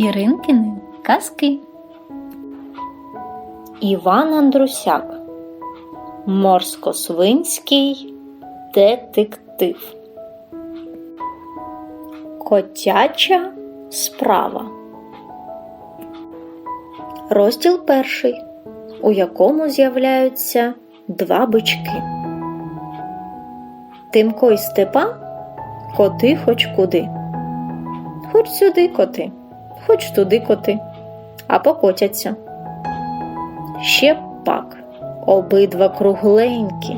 Іринкини казки. Іван Андрусяк Морсько-свинський детектив. Котяча справа. Розділ перший, у якому з'являються два бички. Тимко й Степан коти хоч куди. Хоч сюди коти, хоч туди коти, а покотяться. Ще пак обидва кругленькі,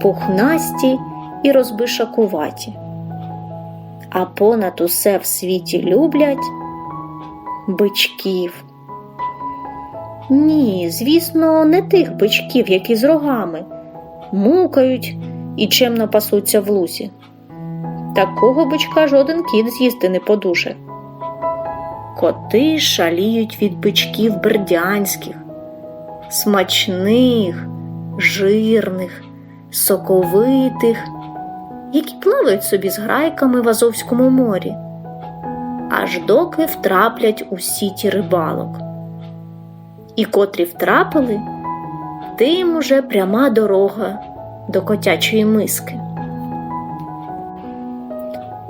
пухнасті і розбишакуваті. А понад усе в світі люблять бичків. Ні, звісно, не тих бичків, які з рогами, мукають і чемно пасуться в лузі. Такого бичка жоден кіт з'їсти не подуже. Коти шаліють від бичків бердянських, смачних, жирних, соковитих, які плавають собі з грайками в Азовському морі, аж доки втраплять у сіті рибалок. І котрі втрапили, тим уже пряма дорога до котячої миски.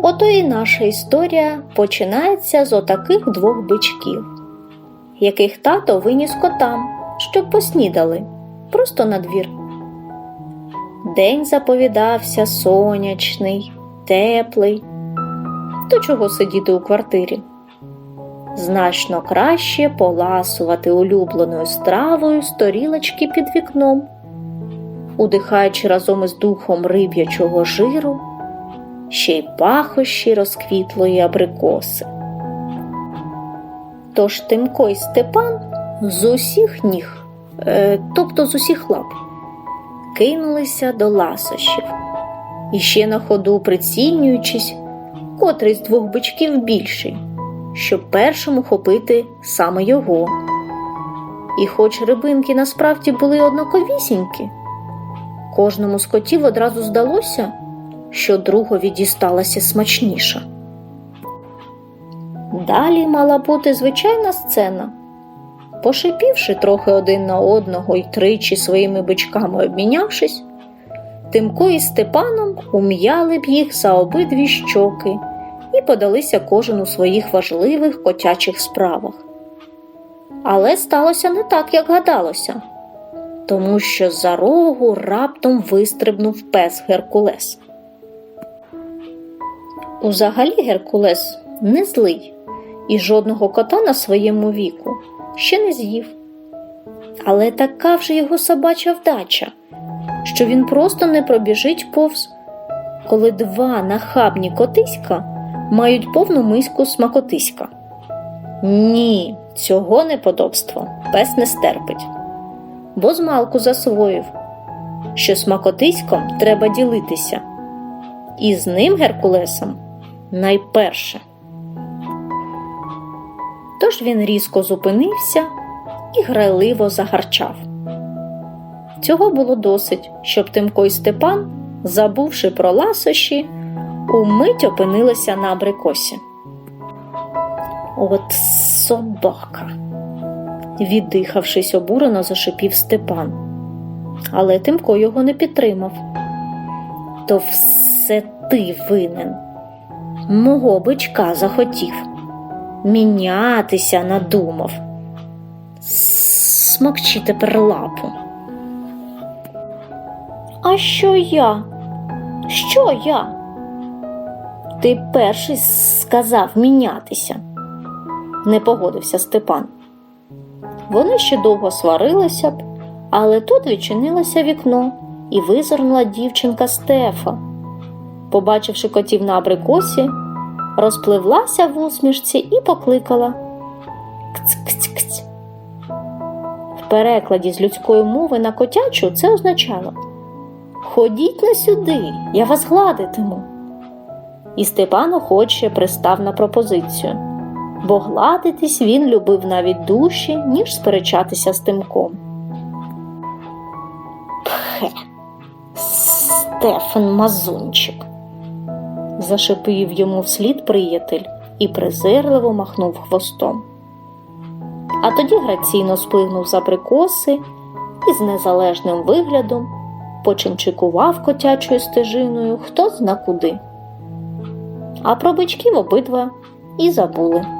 Ото і наша історія починається з отаких двох бичків, яких тато виніс котам, щоб поснідали просто на двір. День заповідався сонячний, теплий. То чого сидіти у квартирі? Значно краще поласувати улюбленою стравою з торілочки під вікном, удихаючи разом із духом риб'ячого жиру ще й пахощі розквітлої абрикоси. Тож Тимко й Степан з усіх ніг, е, тобто з усіх лап, кинулися до ласощів, і ще на ходу прицінюючись, котрий з двох бичків більший, щоб першому хопити саме його. І хоч рибинки насправді були однаковісінькі, кожному з котів одразу здалося що другові дісталася смачніша. Далі мала бути звичайна сцена. Пошипівши трохи один на одного і тричі своїми бичками обмінявшись, Тимко із Степаном ум'яли б їх за обидві щоки і подалися кожен у своїх важливих котячих справах. Але сталося не так, як гадалося, тому що за рогу раптом вистрибнув пес Геркулес. Узагалі Геркулес не злий і жодного кота на своєму віку ще не з'їв. Але така вже його собача вдача, що він просто не пробіжить повз, коли два нахабні котиська мають повну миську смакотиська. Ні, цього неподобства пес не стерпить, бо змалку засвоїв, що смакотиськом треба ділитися, і з ним Геркулесом найперше. Тож він різко зупинився і грайливо загарчав. Цього було досить, щоб Тимко й Степан, забувши про ласощі, умить опинилися на абрикосі. От собака, віддихавшись, обурено зашипів Степан. Але Тимко його не підтримав. То все ти винен мого бичка захотів, мінятися надумав. Смокчи тепер лапу. А що я? Що я? Ти перший сказав мінятися, не погодився Степан. Вони ще довго сварилися б, але тут відчинилося вікно і визирнула дівчинка Стефа побачивши котів на абрикосі, розпливлася в усмішці і покликала Кць-кць-кць. В перекладі з людської мови на котячу це означало Ходіть на сюди, я вас гладитиму. І Степан охоче пристав на пропозицію, бо гладитись він любив навіть дужче, ніж сперечатися з тимком. Пхе, Стефан Мазунчик зашипів йому вслід приятель і презирливо махнув хвостом. А тоді граційно сплигнув за прикоси і з незалежним виглядом почимчикував котячою стежиною хто зна куди. А про бичків обидва і забули.